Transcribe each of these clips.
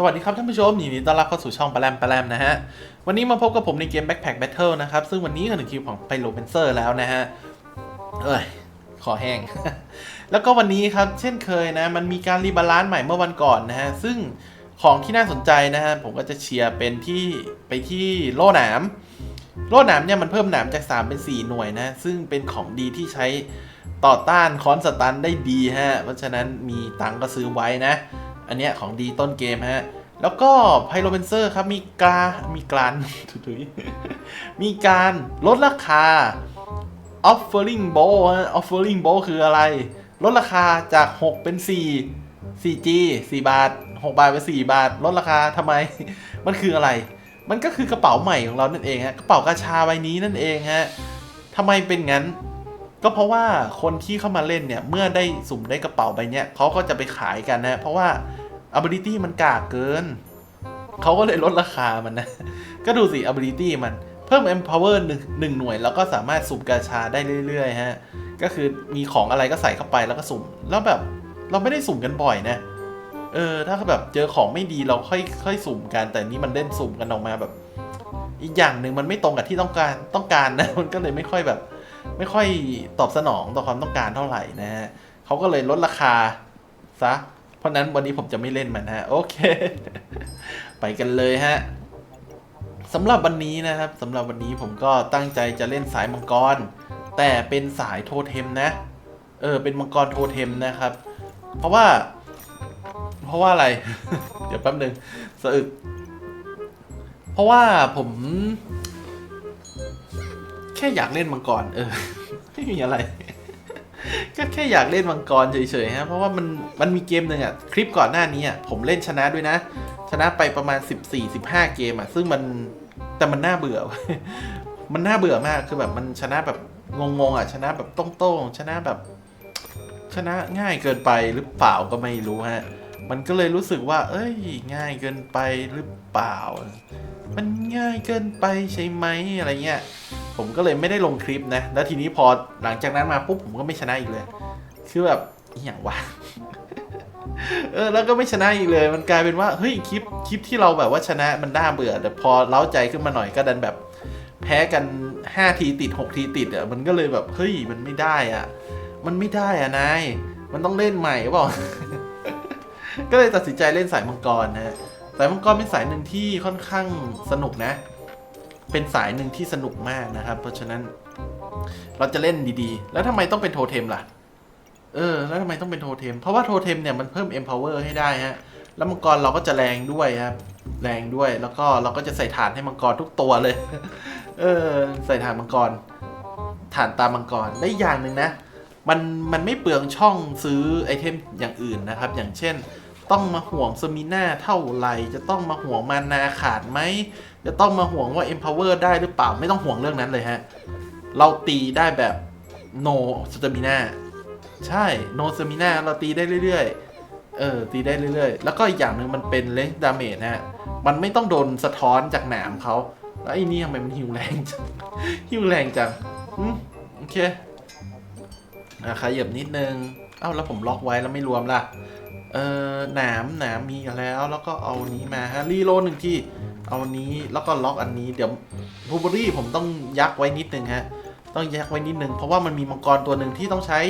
สวัสดีครับท่านผู้ชมยินดีต้อนรับเข้าสู่ช่องปลาแรมปลาแรมนะฮะ วันนี้มาพบกับผมในเกม Backpack Battle นะครับ ซึ่งวันนี้ก็ถึงคิวของไพโลเ e นเซอร์แล้วนะฮะ เอ้ย ขอแห้ง แล้วก็วันนี้ครับ เช่นเคยนะ มันมีการรีบาลานซ์ใหม่เมื่อวันก่อนนะฮะ ซึ่งของที่น่าสนใจนะฮะ ผมก็จะเชียร์เป็นที่ไปที่โล่หนาม โล่หนามเนี่ยมันเพิ่มหนามจาก 3 เป็น 4 หน่วยนะ ซึ่งเป็นของดีที่ใช้ต่อต้านคอนสตันได้ดีฮะ เพราะฉะนั้นมีตังก็ซื้อไว้นะ อันเนี้ยของดีต้นเกมฮะ แล้วก็ไพโรเ e นเซอร์ครับ มีกา มีกลานถุยมีการลดราคา offering bow ฮะ offering bow คืออะไร ลดราคาจาก 6 เป็น 4 4G 4 บาท 6 บาทเป็น4บาท ลดราคาทำไม มันคืออะไร มันก็คือกระเป๋าใหม่ของเรานั่นเองฮะ กระเป๋ากาชาใบนี้นั่นเองฮะทำไมเป็นงั้น ก็เพราะว่าคนที่เข้ามาเล่นเนี่ย เมื่อได้สุ่มได้กระเป๋าใบเนี้ยเขาก็จะไปขายกันนะ เพราะว่า ability มันกากเกิน เขาก็เลยลดราคามันนะ ก็ดูสิ ability มันเพิ่ม empower หนึ่งหนึ่งหน่วย แล้วก็สามารถสุ่มกาชาได้เรื่อยๆฮะ ก็คือมีของอะไรก็ใส่เข้าไปแล้วก็สุ่ม แล้วแบบเราไม่ได้สุ่มกันบ่อยนะ เออ ถ้าแบบเจอของไม่ดีเราค่อยค่อยสุ่มกัน แต่นี่มันเล่นสุ่มกันออกมาแบบ อีกอย่างหนึ่งมันไม่ตรงกับที่ต้องการต้องการนะ มันก็เลยไม่ค่อยแบบ ไม่ค่อยตอบสนองต่อความต้องการเท่าไหร่นะฮะเขาก็เลยลดราคาซะ ราะนั้นวันนี้ผมจะไม่เล่นมันฮะ โอเค ไปกันเลยฮะสำหรับวันนี้นะครับสำหรับวันนี้ผมก็ตั้งใจจะเล่นสายมังกร แต่เป็นสายโทเทมนะ เออ เป็นมังกรโทเทมนะครับ เพราะว่า เพราะว่าอะไร เดี๋ยวแป๊บหนึ่งสะอึก เพราะว่าผม แค่อยากเล่นมังกร เออ ไม่มีอะไร ก็แค่อยากเล่นมังกรเฉยๆฮะเพราะว่ามันมันมีเกมหนึ่งอะคลิปก่อนหน้านี้อะผมเล่นชนะด้วยนะ ชนะไปประมาณ 14-15 เกมอะซึ่งมันแต่มันน่าเบื่อ มันน่าเบื่อมากคือแบบมันชนะแบบงงๆอะชนะแบบโต้งๆชนะแบบ ชนะง่ายเกินไปหรือเปล่าก็ไม่รู้ฮะมันก็เลยรู้สึกว่า เอ้ย ง่ายเกินไปหรือเปล่า มันง่ายเกินไปใช่ไหมอะไรเงี้ย ผมก็เลยไม่ได้ลงคลิปนะ แล้วทีนี้พอหลังจากนั้นมาปุ๊บผมก็ไม่ชนะอีกเลย คือแบบอย่างวะเออแล้วก็ไม่ชนะอีกเลย มันกลายเป็นว่าเฮ้ยคลิปคลิปที่เราแบบว่าชนะมันน่าเบื่อ แต่พอเล้าใจขึ้นมาหน่อยก็ดันแบบ แพ้กัน 5 ทีติด 6 ทีติดอะมันก็เลยแบบเฮ้ยมันไม่ได้อะ มันไม่ได้อะนายมันต้องเล่นใหม่เปล่าก็เลยตัดสินใจเล่นสายมังกรนะสายมังกรเป็นสายหนึ่งที่ค่อนข้างสนุกนะ เป็นสายหนึ่งที่สนุกมากนะครับ เพราะฉะนั้นเราจะเล่นดีๆ แล้วทำไมต้องเป็นโทเทมล่ะ เออ แล้วทำไมต้องเป็นโทเทม เพราะว่าโทเทมเนี่ยมันเพิ่ม empower ให้ได้ฮะ แล้วมังกรเราก็จะแรงด้วยครับ แรงด้วย แล้วก็เราก็จะใส่ฐานให้มังกรทุกตัวเลย เออ ใส่ฐานมังกร ฐานตามมังกร ได้อย่างหนึ่งนะ มัน มันไม่เปลืองช่องซื้อไอเทมอย่างอื่นนะครับ อย่างเช่น ต้องมาห่วงสมิน่าเท่าไหร่ จะต้องมาห่วงมานาขาดไหม จะต้องมาห่วงว่า empower ได้หรือเปล่าไม่ต้องห่วงเรื่องนั้นเลยฮะ เราตีได้แบบ no stamina ใช่ no stamina เราตีได้เรื่อยๆ เออ ตีได้เรื่อยๆ แล้วก็อีกอย่างหนึ่งมันเป็น range damage นะฮะ มันไม่ต้องโดนสะท้อนจากหนามเขาแล้วไอ้นี่ทำไมมันหิวแรงจังหิวแรงจังอืมโอเคอะขยับนิดนึง เอ้าแล้วผมล็อกไว้แล้วไม่รวมล่ะ เออหนามหนามมีแล้ว แล้วก็เอานี้มาฮะรีโลหนึ่งที่ เอาอันนี้แล้วก็ล็อกอันนี้เดี๋ยวบูเบอรี่ผมต้องยักไว้นิดนึงฮะ ต้องยักไว้นิดนึงเพราะว่ามันมีมังกรตัวหนึ่งที่ต้องใช้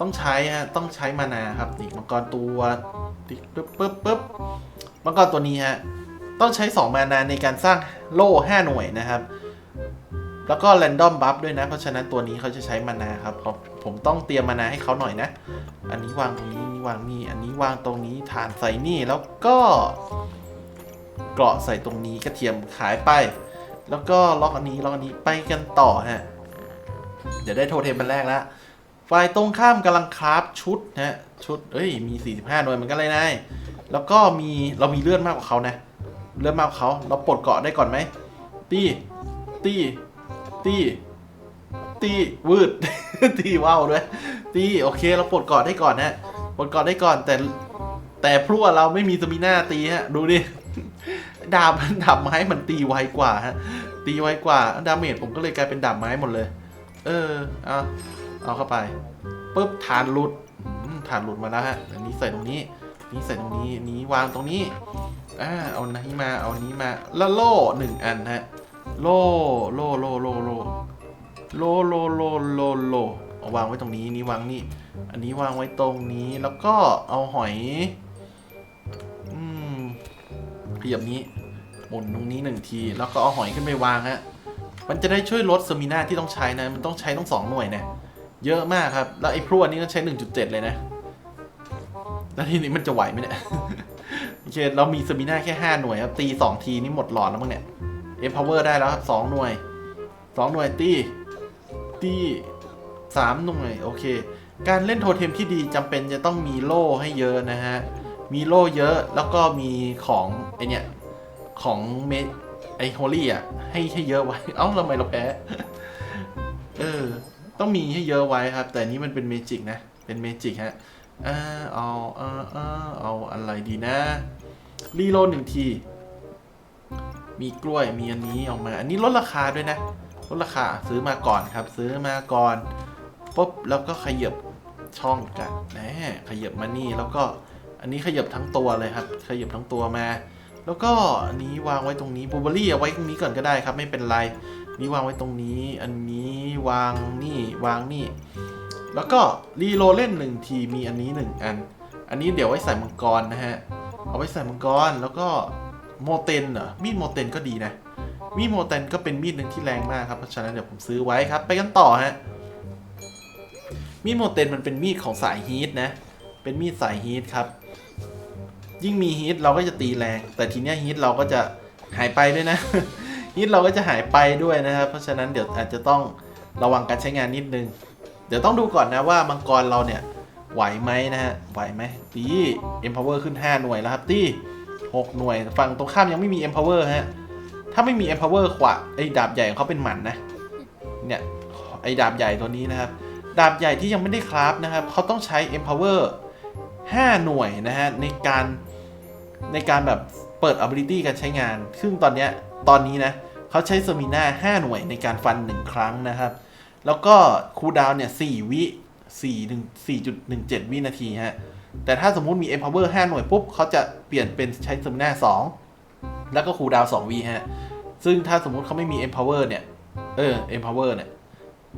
ต้องใช้ฮะต้องใช้มานาครับนี่มังกรตัวติ๊กปึ๊บปึ๊บปึ๊บมังกรตัวนี้ฮะต้องใช้ 2 มานาในการสร้างโล่5หน่วยนะครับ แล้วก็ r รนดอมบัฟด้วยนะ เพราะฉะนั้นตัวนี้เขาจะใช้มานาครับผมผมต้องเตรียมมานาให้เขาหน่อยนะ อันนี้วางตรงนี้นี่วางนี่อันนี้วางตรงนี้ฐานใส่นี่แล้วก็ เกราะใส่ตรงนี้กระเทียมขายไป แล้วก็ล็อกอันนี้ล็อกอันนี้ไปกันต่อฮะ เดี๋ยวได้โทเทมเป็นแรกแล้วฝ่ายตรงข้ามกำลังคราฟชุดนะฮะชุดเอ้ยมี 45หน่วยเหมือนกันเลยนายแล้วก็มีเรามีเลือดมากกว่าเขานะเลือดมากกว่าเขาเราปลดเกาะได้ก่อนไหมตีตีตีตีวืดตีว่าวด้วยตีโอเคเราปลดเกาะได้ก่อนนะปลดเกาะได้ก่อนแต่แต่พรั่วเราไม่มีสมิน่าตีฮะดูดิ ดาบดาบไม้มันตีไวกว่าฮะตีไวกว่าดาเมจผมก็เลยกลายเป็นดาบไม้หมดเลย เออเอาเอาเข้าไปปุ๊บฐานหลุดฐานหลุดมาแล้วฮะอันนี้ใส่ตรงนี้นี้ใส่ตรงนี้นี้วางตรงนี้อ่าเอานี้มาเอานี้มาแล้วโล่หนึ่งอันฮะโล่โล่โล่โล่โล่โล่โล่โล่โล่โลวางไว้ตรงนี้นี้วางนี่ อันนี้วางไว้ตรงนี้แล้วก็เอาหอย ขยับนี้หมุนตรงนี้หนึ่งที แล้วก็เอาหอยขึ้นไปวางฮะมันจะได้ช่วยลดสมินาที่ต้องใช้นะ มันต้องใช้ต้องสองหน่วยนะเยอะมากครับ แล้วไอ้พรวดนี่ก็ใช้ 1.7 เลยนะ แล้วทีนี้มันจะไหวไหมเนี่ยโอเคเรามีสมินาแค่ 5 หน่วยครับ ตี 2 ทีนี่หมดหลอดแล้วมั้งเนี่ยเอ power ได้แล้วครับ2หน่วย 2 หน่วยตีตี3หน่วย โอเค การเล่นโทเทมที่ดีจำเป็นจะต้องมีโล่ให้เยอะนะฮะ มีโล่เยอะแล้วก็มีของไอเนี่ยของเมไอโฮลี่อะให้ให้เยอะไว้ เอ้าทำไมเราแพ้ เออ ต้องมีให้เยอะไว้ครับ แต่นี้มันเป็นเมจิกนะ เป็นเมจิกฮะอ่าเอาเอาเอาเอาอะไรดีนะ รีโลหนึ่งที มีกล้วยมีอันนี้ออกมา อันนี้ลดราคาด้วยนะลดราคาซื้อมาก่อนครับ ซื้อมาก่อนปุ๊บแล้วก็ขยับช่องกันแหมขยับมานี่แล้วก็ อันนี้ขยับทั้งตัวเลยครับ ขยับทั้งตัวมา แล้วก็อันนี้วางไว้ตรงนี้บูเบอรี่เอาไว้ตรงนี้ก่อนก็ได้ครับ ไม่เป็นไร นี่วางไว้ตรงนี้ อันนี้วางนี่วางนี่ แล้วก็รีโหลเล่นหนึ่งทีมีอันนี้หนึ่งอัน อันนี้เดี๋ยวไว้ใส่มังกรนะฮะ เอาไว้ใส่มังกร แล้วก็โมเตนเหรอ มีดโมเตนก็ดีนะ มีดโมเตนก็เป็นมีดหนึ่งที่แรงมากครับ เพราะฉะนั้นเดี๋ยวผมซื้อไว้ครับ ไปกันต่อฮะ มีดโมเตนมันเป็นมีดของสายฮีทนะ เป็นมีดสายฮีทครับ ยิ่งมีฮีทเราก็จะตีแรง แต่ทีเนี้ยฮีทเราก็จะหายไปด้วยนะฮีทเราก็จะหายไปด้วยนะครับ เพราะฉะนั้นเดี๋ยวอาจจะต้องระวังการใช้งานนิดนึง เดี๋ยวต้องดูก่อนนะว่ามังกรเราเนี่ยไหวไหมนะฮะ ไหวไหมตี empower ขึ้น 5 หน่วยแล้วครับตี6หน่วย ฝั่งตรงข้ามยังไม่มี empower ฮะ ถ้าไม่มี empower ขวาไอ้ดาบใหญ่ของเขาเป็นหมันนะ เนี่ยไอ้ดาบใหญ่ตัวนี้นะครับ ดาบใหญ่ที่ยังไม่ได้คราฟนะครับเขาต้องใช้ empower 5 หน่วยนะฮะในการในการแบบเปิด ability การใช้งาน ซึ่งตอนเนี้ยตอนนี้นะเขาใช้สมิน่า5หน่วยในการฟัน 1 ครั้งนะครับ แล้วก็คูลดาวน์เนี่ย4วิ4 1 4.17 วินาทีฮะ แต่ถ้าสมมุติมี empower 5 หน่วยปุ๊บเขาจะเปลี่ยนเป็นใช้สมิน่า2 แล้วก็คูลดาวน์2วิฮะ ซึ่งถ้าสมมุติเขาไม่มี empower เนี่ย เออ empower เนี่ย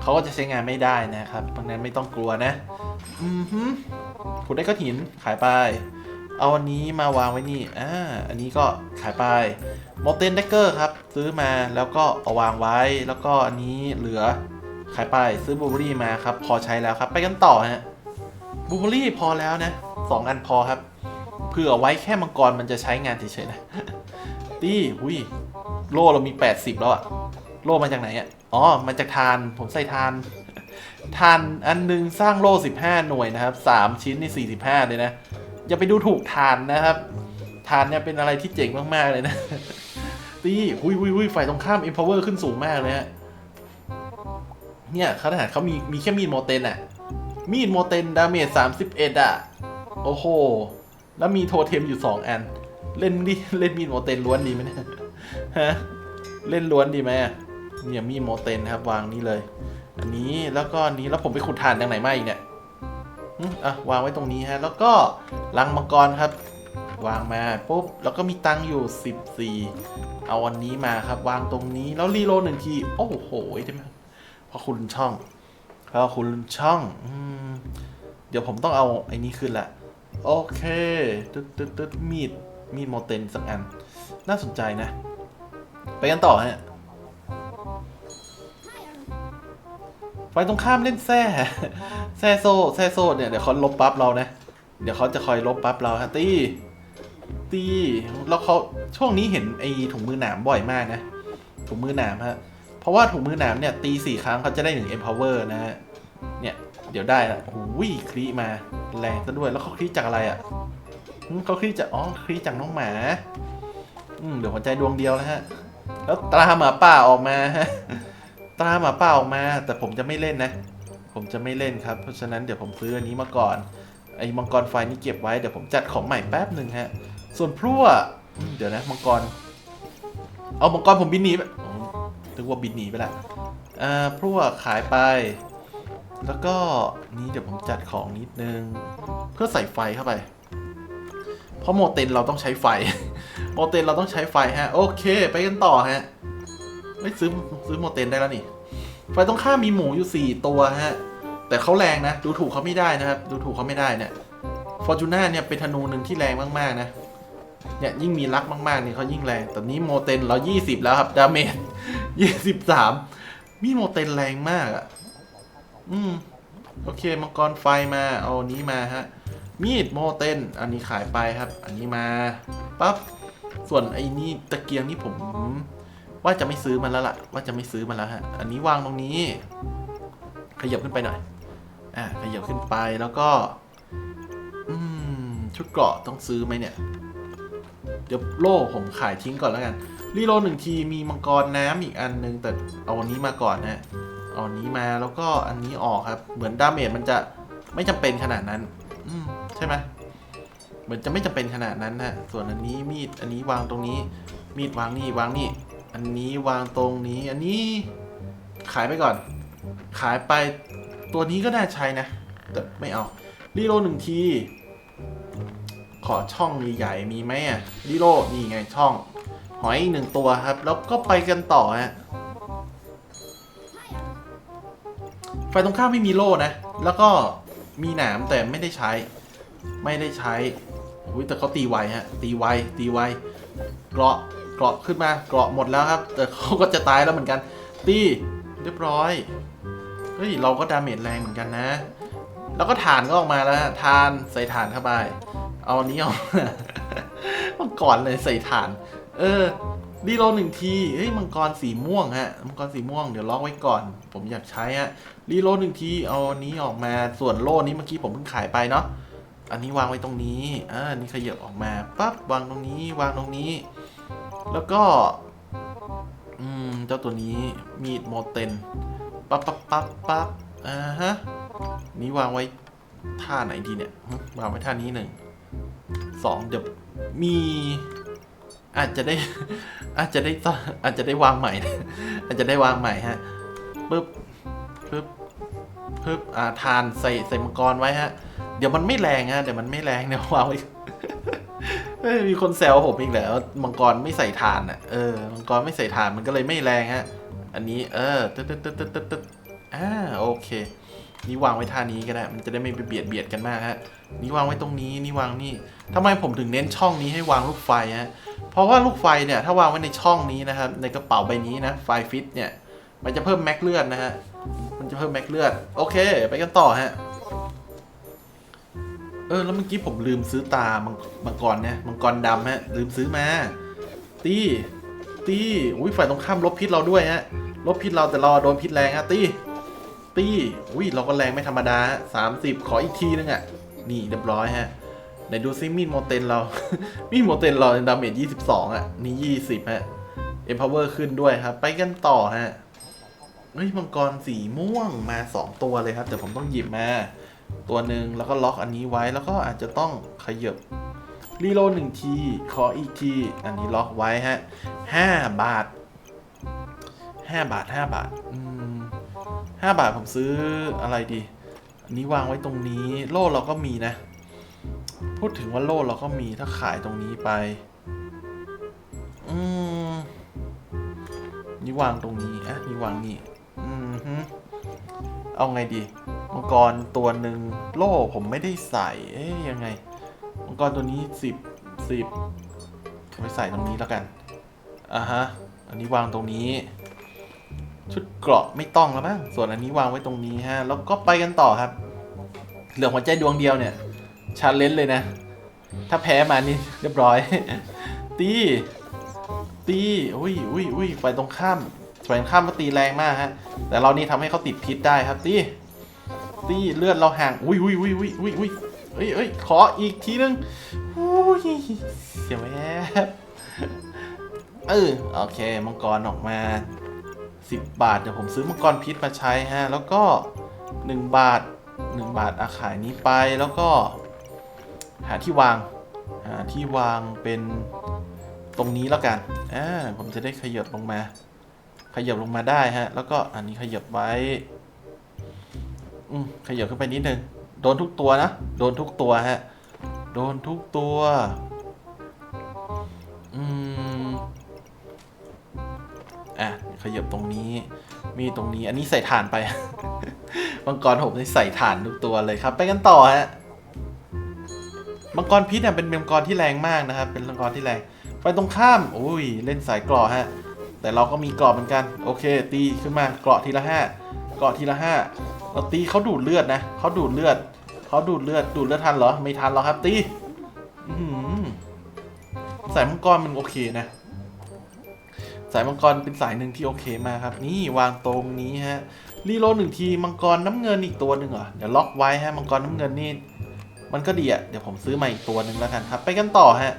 เขาก็จะใช้งานไม่ได้นะครับเพราะนั้นไม่ต้องกลัวนะ อือฮึขุดได้ก้อนหินขายไป เอาอันนี้มาวางไว้นี่ อ่า อันนี้ก็ขายไปโมเตนเดกเกอร์ครับ ซื้อมาแล้วก็เอาวางไว้ แล้วก็อันนี้เหลือขายไปซื้อบูเบอรี่มาครับ พอใช้แล้วครับ ไปกันต่อฮะบูเบอรี่พอแล้วนะสองอันพอครับเผื่อไว้แค่มังกรมันจะใช้งานเฉยๆนะตีหุยโล่เรามี 80 แล้วอะโล่มาจากไหนอะ อ๋อมาจากทาน ผมใส่ทาน ทานอันหนึงสร้างโล่15 หน่วยนะครับ 3 ชิ้นนี่45 เลยนะ อย่าไปดูถูกทานนะครับ ทานเนี่ยเป็นอะไรที่เจ๋งมากๆเลยนะ ตีหุยหุยหุยฝ่ายตรงข้าม empower ขึ้นสูงมากเลยฮะ เนี่ยขนาดเขามีมีแค่มีดโมเตนอะมีดโมเตนดาเมจ31อะโอ้โห แล้วมีโทเทมอยู่ 2 อัน เล่นดิเล่นมีดโมเตนล้วนดีไหมเนี่ย ฮะ เล่นล้วนดีไหมอะ เนี่ยมีโมเตนนะครับ วางนี่เลย อันนี้แล้วก็นี้แล้วผมไปขุดถ่านจากไหนมาอีกเนี่ยอืมอะวางไว้ตรงนี้ฮะ แล้วก็ลังมังกรครับ วางมาปุ๊บแล้วก็มีตังอยู่ 14 เอาอันนี้มาครับ วางตรงนี้แล้วรีโลหนึ่งทีโอ้โหได้ไหมพอคุณช่องพอคุณช่องอืมเดี๋ยวผมต้องเอาไอ้นี้ขึ้นละโอเคตึ๊ดตึ๊ดตึ๊ดมีดมีดโมเตนสักอัน น่าสนใจนะ ไปกันต่อฮะ ไฟตรงข้ามเล่นแซ่แซ่โซ่แซ่โซ่เนี่ยเดี๋ยวเขาลบปั๊บเรานะ เดี๋ยวเขาจะคอยลบปั๊บเราฮะตีตีแล้วเขาช่วงนี้เห็นไอ้ถุงมือหนามบ่อยมากนะ ถุงมือหนามฮะ เพราะว่าถุงมือหนามเนี่ยตีสี่ครั้งเขาจะได้หนึ่ง empower นะฮะ เนี่ยเดี๋ยวได้ละโอ้ยคลีมาแรงซะด้วย แล้วเขาคลีจากอะไรอะเขาคลีจากอ๋อคลีจากน้องหมา อืมเดี๋ยวหัวใจดวงเดียวแล้วฮะ แล้วตาหมาป่าออกมาฮะ ตราหมาป่าออกมา แต่ผมจะไม่เล่นนะ ผมจะไม่เล่นครับ เพราะฉะนั้นเดี๋ยวผมซื้ออันนี้มาก่อน ไอ้มังกรไฟนี่เก็บไว้ เดี๋ยวผมจัดของใหม่แป๊บหนึ่งฮะ ส่วนพลั่วเดี๋ยวนะมังกร เอามังกรผมบินหนีไปอ๋อนึกว่าบินหนีไปละอ่าพลั่วขายไป แล้วก็นี้เดี๋ยวผมจัดของนิดนึง เพื่อใส่ไฟเข้าไป เพราะโมเตนเราต้องใช้ไฟ โมเตนเราต้องใช้ไฟฮะ โอเค ไปกันต่อฮะ ไม่ซื้อซื้อโมเตนได้แล้วนี่ไฟตรงข้ามมีหมูอยู่ 4 ตัวฮะ แต่เขาแรงนะ ดูถูกเขาไม่ได้นะครับ ดูถูกเขาไม่ได้เนี่ยฟอร์จูน่าเนี่ยเป็นธนูหนึ่งที่แรงมากๆนะเนี่ยยิ่งมีรักมากๆเนี่ยเขายิ่งแรงแต่นี้โมเตนเรา20 แล้วครับดาเมจ23 มีโมเตนแรงมากอะ่ะ อืมโอเคมังกรไฟมาเอานนี้มาฮะ มีดโมเตนอันนี้ขายไปครับ อันนี้มาปั๊บส่วนไอ้นี่ตะเกียงนี่ผม ว่าจะไม่ซื้อมันแล้วล่ะ ว่าจะไม่ซื้อมันแล้วฮะ อันนี้วางตรงนี้ ขยับขึ้นไปหน่อย อ่า ขยับขึ้นไปแล้วก็ อืม ชุดเกราะต้องซื้อไหมเนี่ย เดี๋ยวโล่ผมขายทิ้งก่อนแล้วกัน รีโลหนึ่งทีมีมังกรน้ำอีกอันนึง แต่เอาอันนี้มาก่อนนะเอาอันนี้มาแล้วก็อันนี้ออกครับ เหมือนดาเมจมันจะไม่จำเป็นขนาดนั้น อืม ใช่ไหมเหมือนจะไม่จำเป็นขนาดนั้นนะส่วนอันนี้มีด อันนี้วางตรงนี้ มีดวางนี่วางนี่ อันนี้วางตรงนี้ อันนี้ขายไปก่อน ขายไปตัวนี้ก็น่าใช้นะ แต่ไม่เอารีโหลหนึ่งที ขอช่องใหญ่ๆมีไหมอะรีโหลนี่ไงช่อง หอยหนึ่งตัวครับ แล้วก็ไปกันต่อฮะไฟตรงข้ามไม่มีโล่นะ แล้วก็มีหนามแต่ไม่ได้ใช้ ไม่ได้ใช้อุ้ยแต่เขาตีไวฮะ ตีไวตีไวเกราะ เกราะขึ้นมาเกราะหมดแล้วครับ แต่เขาก็จะตายแล้วเหมือนกัน ตีเรียบร้อยเฮ้ยเราก็ดาเมจแรงเหมือนกันนะ แล้วก็ฐานก็ออกมาแล้วฐานใส่ฐานเข้าไปเอาอันนี้ออกมังกรเลยใส่ฐาน เออดีโลหนึ่งทีเฮ้ยมังกรสีม่วงฮะมังกรสีม่วงเดี๋ยวล็อกไว้ก่อน ผมอยากใช้ฮะรีโหลดหนึ่งทีเอาอันนี้ออกมาส่วนโล่นี้เมื่อกี้ผมเพิ่งขายไปเนาะอันนี้วางไว้ตรงนี้อ่าอันนี้ขยับออกมาปั๊บวางตรงนี้วางตรงนี้ แล้วก็อืมเจ้าตัวนี้มีดโมเตนปั๊บปั๊บปั๊บปั๊บอ่าฮะนี่วางไว้ท่าไหนดีเนี่ยวางไว้ท่านี้หนึ่งสองเดี๋ยวมีอาจจะได้อาจจะได้อาจจะได้วางใหม่ อาจจะได้วางใหม่ฮะปึ๊บปึ๊บปึ๊บอ่าทานใส่ใส่มังกรไว้ฮะ เดี๋ยวมันไม่แรงฮะเดี๋ยวมันไม่แรงเดี๋ยววางไว้ อ้ยมีคนแซวผมอีกแล้วมังกรไม่ใส่ฐานอะเออมังกรไม่ใส่ฐานมันก็เลยไม่แรงฮะ อันนี้เออตึ๊ดตึ๊ดตึ๊ดตึ๊ดตึ๊ดอ่าโอเค นี่วางไว้ท่านี้ก็ได้ มันจะได้ไม่ไปเบียดเบียดกันมากฮะ นี่วางไว้ตรงนี้นี่วางนี่ทำไมผมถึงเน้นช่องนี้ให้วางลูกไฟฮะ เพราะว่าลูกไฟเนี่ยถ้าวางไว้ในช่องนี้นะครับในกระเป๋าใบนี้นะไฟฟิตเนี่ยมันจะเพิ่มแม็กเลือดนะฮะ มันจะเพิ่มแม็กเลือด โอเค ไปกันต่อฮะ เออแล้วเมื่อกี้ผมลืมซื้อตามังมังกรเนี่ยมังกรดำฮะลืมซื้อมา ตีตีอุ้ยฝ่ายตรงข้ามลบพิษเราด้วยฮะลบพิษเราแต่เราโดนพิษแรงฮะตีตีอุ้ยเราก็แรงไม่ธรรมดาสามสิบขออีกทีนึงอะ นี่เรียบร้อยฮะไหนดูซิมีดโมเตนเรา มีดโมเตนเราดาเมจยี่สิบสองอะ นี่ยี่สิบฮะเอ็มพาวเวอร์ขึ้นด้วยครับ ไปกันต่อฮะเฮ้ยมังกรสีม่วงมาสองตัวเลยครับ แต่ผมต้องหยิบมา ตัวหนึ่งแล้วก็ล็อกอันนี้ไว้แล้วก็อาจจะต้องขยับรีโหลดหนึ่งที ขออีกที อันนี้ล็อกไว้ฮะห้าบาทห้าบาทห้าบาทอืมห้าบาทผมซื้ออะไรดี อันนี้วางไว้ตรงนี้ โล่เราก็มีนะ พูดถึงว่าโล่เราก็มีถ้าขายตรงนี้ไป อืมนี่วางตรงนี้อะนี่วางนี่ อืมเอาไงดี มังกรตัวหนึ่งโล่ผมไม่ได้ใส่ เอ๊ยยังไง มังกรตัวนี้สิบสิบไปใส่ตรงนี้แล้วกัน อะฮะ อันนี้วางตรงนี้ ชุดเกราะไม่ต้องแล้วมั้ง ส่วนอันนี้วางไว้ตรงนี้ฮะ แล้วก็ไปกันต่อครับ เหลือหัวใจดวงเดียวเนี่ย ชาเลนจ์เลยนะ ถ้าแพ้มานี่เรียบร้อย ตี ตี อุ้ยอุ้ยอุ้ยฝ่ายตรงข้ามฝ่ายตรงข้ามก็ตีแรงมากฮะ แต่เรานี่ทำให้เขาติดพิษได้ครับตี ตีเลือดเราห่าง อุ้ยอุ้ยอุ้ยอุ้ยอุ้ยอุ้ยเอ้ยเอ้ยขออีกทีนึงอุ้ยเสียแวบเออโอเค มังกรออกมา 10 บาท เดี๋ยวผมซื้อมังกรพิษมาใช้ฮะ แล้วก็ 1 บาท 1 บาทอาขายนี้ไป แล้วก็ หาที่วาง หาที่วางเป็นตรงนี้แล้วกัน อ่า ผมจะได้ขยับลงมา ขยับลงมาได้ฮะ แล้วก็อันนี้ขยับไว้ อืมขยับขึ้นไปนิดนึงโดนทุกตัวนะ โดนทุกตัวฮะ โดนทุกตัว อืม อะ ขยับตรงนี้ มีตรงนี้ อันนี้ใส่ฐานไปมังกรหกนี่ใส่ฐานทุกตัวเลยครับ ไปกันต่อฮะ มังกรพิษเนี่ยเป็นมังกรที่แรงมากนะครับ เป็นมังกรที่แรง ไปตรงข้าม อุ้ย เล่นสายกรอฮะ แต่เราก็มีกรอบเหมือนกัน โอเค ตีขึ้นมา กรอทีละห้ากรอทีละห้า เราตีเขาดูดเลือดนะเขาดูดเลือดเขาดูดเลือดดูดเลือดทันเหรอไม่ทันหรอกครับตีสายมังกรมันโอเคนะ สายมังกรเป็นสายหนึ่งที่โอเคมากครับ นี่วางตรงนี้ฮะรีโลหนึ่งทีมังกรน้ำเงินอีกตัวหนึ่งเหรอเดี๋ยวล็อกไว้ฮะมังกรน้ำเงินนี่มันก็ดีอะเดี๋ยวผมซื้อมาอีกตัวหนึ่งแล้วกันครับ ไปกันต่อฮะ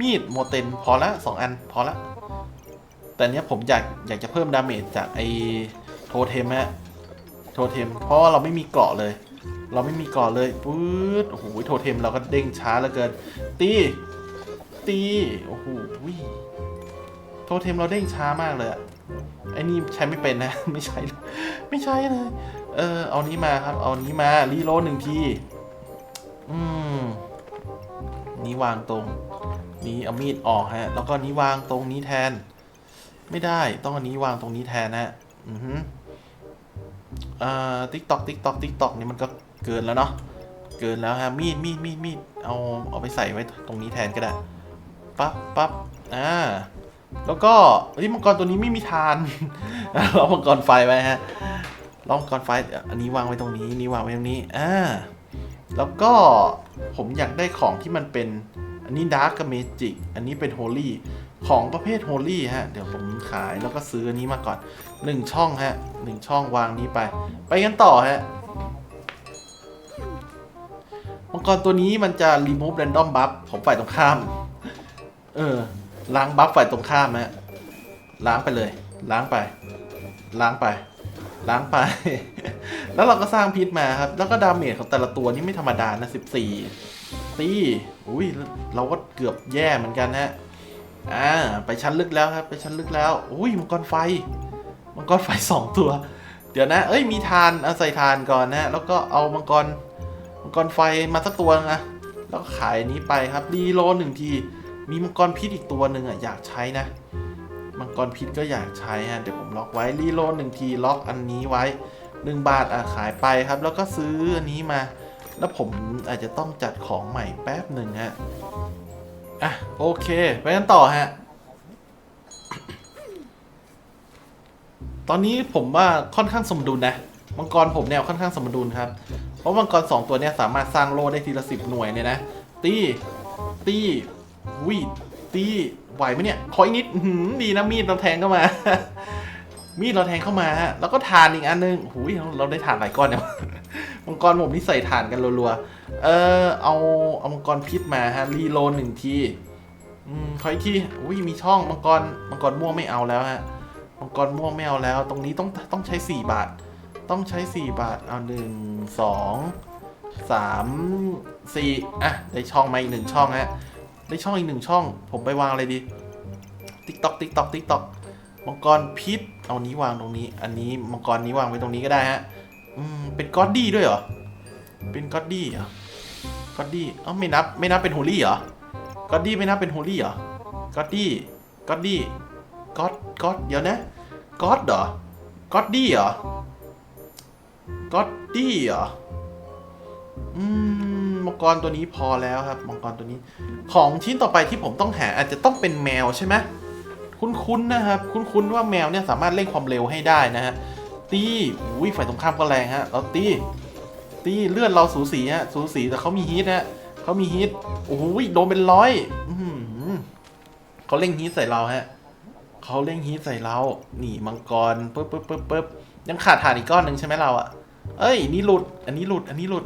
มีดโมเตนพอละสองอันพอละแต่เนี้ยผมอยากอยากจะเพิ่มดาเมจจากไอโทเทมฮะ โทเทม เพราะว่าเราไม่มีเกราะเลย เราไม่มีเกราะเลยปื๊ดโอ้โหโทเทมเราก็เด้งช้าเหลือเกิน ตี ตีโอ้โหโทเทมเราเด้งช้ามากเลยอะไอ้นี่ใช้ไม่เป็นนะ ไม่ใช่ไม่ใช่เลย เออเอานี้มาครับ เอานี้มารีโหลดหนึ่งทีอืมนี้วางตรง นี้เอามีดออกฮะ แล้วก็นี้วางตรงนี้แทน ไม่ได้ต้องอันนี้วางตรงนี้แทนนะฮะ อือฮึ อ่าติ๊กตอกติ๊กตอกติ๊กตอกนี่มันก็เกินแล้วเนาะเกินแล้วฮะมีดมีดมีดมีดเอาเอาไปใส่ไว้ตรงนี้แทนก็ได้ปั๊บปั๊บอ่าแล้วก็เฮ้ยมังกรตัวนี้ไม่มีทานเรามังกรไฟไว้ฮะลองมังกรไฟอันนี้วางไว้ตรงนี้นี่วางไว้ตรงนี้อ่าแล้วก็ผมอยากได้ของที่มันเป็นอันนี้ดาร์กกับเมจิกอันนี้เป็นโฮลี่ ของประเภทโฮลี่ฮะ เดี๋ยวผมขายแล้วก็ซื้ออันนี้มาก่อนหนึ่งช่องฮะหนึ่งช่องวางนี้ไป ไปกันต่อฮะมังกรตัวนี้มันจะ remove random buff ของฝ่ายตรงข้าม เออ ล้างบัฟฝ่ายตรงข้ามฮะ ล้างไปเลย ล้างไป ล้างไป ล้างไป แล้วเราก็สร้างพิษมาครับ แล้วก็ดาเมจของแต่ละตัวนี่ไม่ธรรมดานะ 14ตีอุ้ย เราก็เกือบแย่เหมือนกันฮะ อ่าไปชั้นลึกแล้วครับ ไปชั้นลึกแล้วอุ้ยมังกรไฟมังกรไฟสองตัว เดี๋ยวนะ เอ้ยมีทานเอาใส่ทานก่อนนะ แล้วก็เอามังกรมังกรไฟมาสักตัวนะแล้วขายนนี้ไปครับรีโลหนึ่งทีมีมังกรพิษอีกตัวหนึ่งอะอยากใช้นะมังกรพิษก็อยากใช้ฮะเดี๋ยวผมล็อกไว้รีโลหนึ่งทีล็อกอันนี้ไว้หนึ่งบาทอะขายไปครับ แล้วก็ซื้ออันนี้มา แล้วผมอาจจะต้องจัดของใหม่แป๊บหนึ่งฮะ อะ โอเค ไปกันต่อฮะ ตอนนี้ผมว่าค่อนข้างสมดุลนะ มังกรผมเนี่ยค่อนข้างสมดุลครับ เพราะมังกรสองตัวเนี่ยสามารถสร้างโลได้ทีละสิบหน่วยเนี่ยนะ ตี ตีวิตีไหวไหมเนี่ย ขออีกนิดหือดีนะมีดเราแทงเข้ามา มีดเราแทงเข้ามาฮะแล้วก็ทานอีกอันนึงหูยเราได้ทานหลายก้อนเนี่ย มังกรผมนี่ใส่ทานกันรัวๆ เออเอาเอามังกรพิษมาฮะรีโลหนึ่งทีอืมขออีกทีอุ้ยมีช่องมังกรมังกรม่วงไม่เอาแล้วฮะมังกรม่วงไม่เอาแล้ว ตรงนี้ต้องต้องใช้สี่บาท ต้องใช้4บาทเอาหนึ่งสองสามสี่อะได้ช่องมาอีกหนึ่งช่องฮะได้ช่องอีกหนึ่งช่อง ผมไปวางอะไรดีติ๊กตอกติ๊กตอกติ๊กตอกมังกรพิษ เอานี้วางตรงนี้ อันนี้มังกรนี้วางไว้ตรงนี้ก็ได้ฮะ อืมเป็นก็อดดี้ด้วยเหรอ เป็นก็อดดี้เหรอก็อดดี้เอ้าไม่นับไม่นับเป็นโฮลี่เหรอก็อดดี้ไม่นับเป็นโฮลี่เหรอก็อดดี้ก็อดดี้ก็อดก็อดเดี๋ยวนะก็อดเหรอก็อดดี้เหรอก็อดดี้เหรออืมมังกรตัวนี้พอแล้วครับมังกรตัวนี้ ของชิ้นต่อไปที่ผมต้องหาอาจจะต้องเป็นแมวใช่ไหมคุ้นๆนะครับ คุ้นๆว่าแมวเนี่ยสามารถเร่งความเร็วให้ได้นะฮะ ตีอุ้ยฝ่ายตรงข้ามก็แรงฮะเราตีตีเลือดเราสูสีฮะสูสีแต่เขามีฮีทฮะเขามีฮีทโอ้โหโดนเป็นร้อยเขาเร่งฮีทใส่เราฮะเขาเร่งฮีทใส่เรานี่มังกรปึ๊บปึ๊บปึ๊บปึ๊บยังขาดฐานอีกก้อนหนึ่งใช่ไหมเราอะเอ้ยนี่หลุด อันนี้หลุด อันนี้หลุด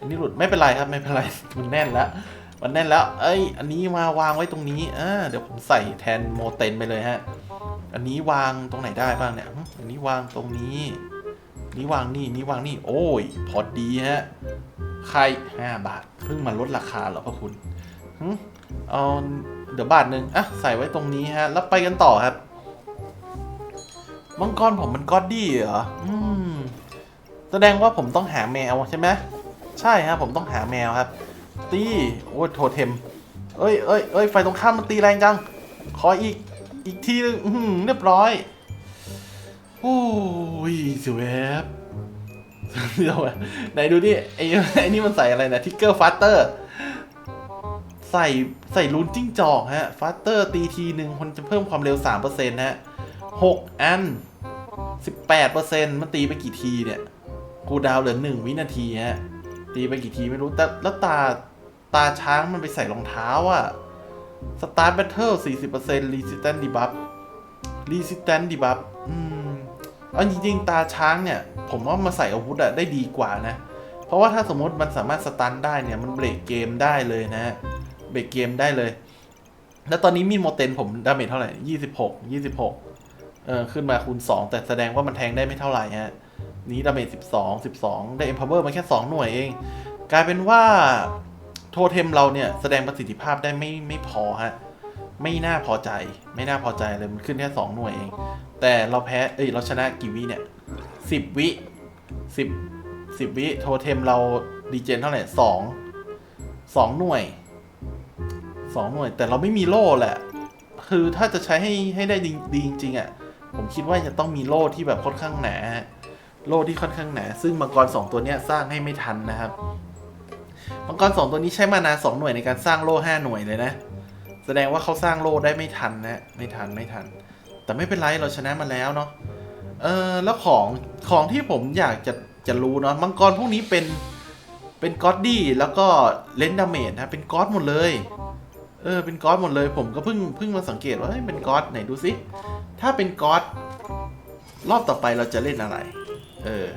อันนี้หลุดไม่เป็นไรครับไม่เป็นไรมันแน่นแล้วมันแน่นแล้ว เอ้ย อันนี้มาวางไว้ตรงนี้อ่าเดี๋ยวผมใส่แทนโมเตนไปเลยฮะ อันนี้วางตรงไหนได้บ้างเนี่ย อันนี้วางตรงนี้ นี่วางนี่ นี่วางนี่ โอ้ย พอดีฮะใครห้าบาท เพิ่งมาลดราคาเหรอพระคุณเอาเดี๋ยวบาทหนึ่งอะ ใส่ไว้ตรงนี้ฮะ แล้วไปกันต่อครับ มังกรผมมันก็อดดีเหรอ อืม แสดงว่าผมต้องหาแมวใช่ไหม ใช่ครับผมต้องหาแมวครับ ตี โอ้ยโทเทม เอ้ยเอ้ยเอ้ยไฟตรงข้ามมันตีแรงจัง ขออีก อีกทีนึงอื้อหือเรียบร้อย โอ้ยสวยแวบเดี๋ยวอะไหนดูดิไอ้ไอ้นี่มันใส่อะไรนะทิกเกอร์ฟัตเตอร์ใส่ใส่ลูนจิ้งจอกฮะฟัตเตอร์ตีทีหนึ่งคนจะเพิ่มความเร็ว3%นะฮะหกอัน 18%มันตีไปกี่ทีเนี่ย กูดาวเหลือหนึ่งวินาทีฮะ ตีไปกี่ทีไม่รู้แต่แล้วตาตาช้างมันไปใส่รองเท้าอะ สตาร์ t แบทเทิล40% resistance debuff resistance debuff อืมเอาจริงๆ ตาช้างเนี่ย ผมว่ามาใส่อาวุธอะได้ดีกว่านะ เพราะว่าถ้าสมมติมันสามารถสตันได้เนี่ย มันเบรกเกมได้เลยนะฮะ เบรกเกมได้เลย แล้วตอนนี้มีดโมเตนผมดาเมจเท่าไหร่26 26เออขึ้นมาคูณ2แต่แสดงว่ามันแทงได้ไม่เท่าไหร่ฮะ นี้ดาเมจ12 12ได้ Empower มาแค่2หน่วยเอง กลายเป็นว่า โทเทมเราเนี่ย แสดงประสิทธิภาพได้ไม่ไม่พอฮะ ไม่น่าพอใจ ไม่น่าพอใจเลย มันขึ้นแค่2หน่วยเอง แต่เราแพ้ เอ้ย เราชนะกี่วิเนี่ย10วิ10 10วิโทเทมเราดีเจนเท่าไหร่2 2หน่วย2หน่วย แต่เราไม่มีโล่แหละ คือถ้าจะใช้ให้ให้ได้ดีดีจริงๆอะ ผมคิดว่าจะต้องมีโล่ที่แบบค่อนข้างหนา โล่ที่ค่อนข้างหนา ซึ่งมังกรสองตัวเนี้ยสร้างให้ไม่ทันนะครับ มังกรสองตัวนี้ใช้มานาสองหน่วยในการสร้างโล่ห้าหน่วยเลยนะ แสดงว่าเขาสร้างโล่ได้ไม่ทันนะไม่ทันไม่ทัน แต่ไม่เป็นไรเราชนะมาแล้วเนาะเออแล้วของของที่ผมอยากจะจะรู้เนาะมังกรพวกนี้เป็นเป็นก็อดดี้แล้วก็เลนดาเมจนะเป็นก็อดหมดเลยเออเป็นก็อดหมดเลยผมก็เพิ่งเพิ่งมาสังเกตว่าเฮ้ยเป็นก็อดไหนดูสิถ้าเป็นก็อดรอบต่อไปเราจะเล่นอะไร เออ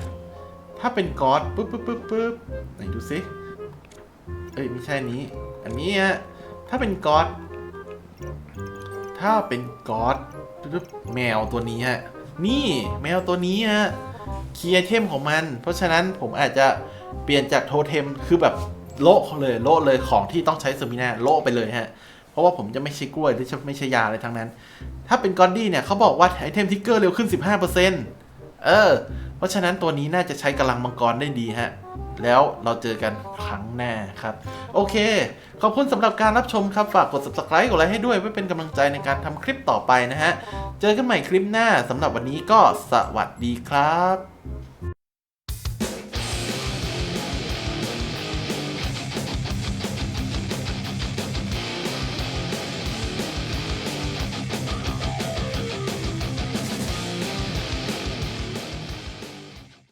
ถ้าเป็นก็อดปุ๊บปุ๊บปุ๊บปุ๊บไหนดูสิ เอ้ยไม่ใช่นี้ อันนี้ฮะถ้าเป็นก็อดถ้าเป็นก็อดปุ๊บแมวตัวนี้ฮะนี่แมวตัวนี้ฮะเคีย์เทมของมัน เพราะฉะนั้นผมอาจจะเปลี่ยนจากโทเทมคือแบบโละเลยโละเลยของที่ต้องใช้สมินาโละไปเลยฮะ เพราะว่าผมจะไม่ใช่กล้วยหรือไม่ใช่ยาอะไรทั้งนั้น ถ้าเป็นกอนดี้เนี่ยเขาบอกว่าไอเทมทิกเกอร์เร็วขึ้น 15%เออ เพราะฉะนั้นตัวนี้น่าจะใช้กำลังมังกรได้ดีฮะ แล้วเราเจอกันครั้งหน้าครับ โอเค ขอบคุณสำหรับการรับชมครับ ฝากกด subscribe กดไลค์ให้ด้วยเพื่อเป็นกำลังใจในการทำคลิปต่อไปนะฮะ เจอกันใหม่คลิปหน้าสำหรับวันนี้ก็สวัสดีครับ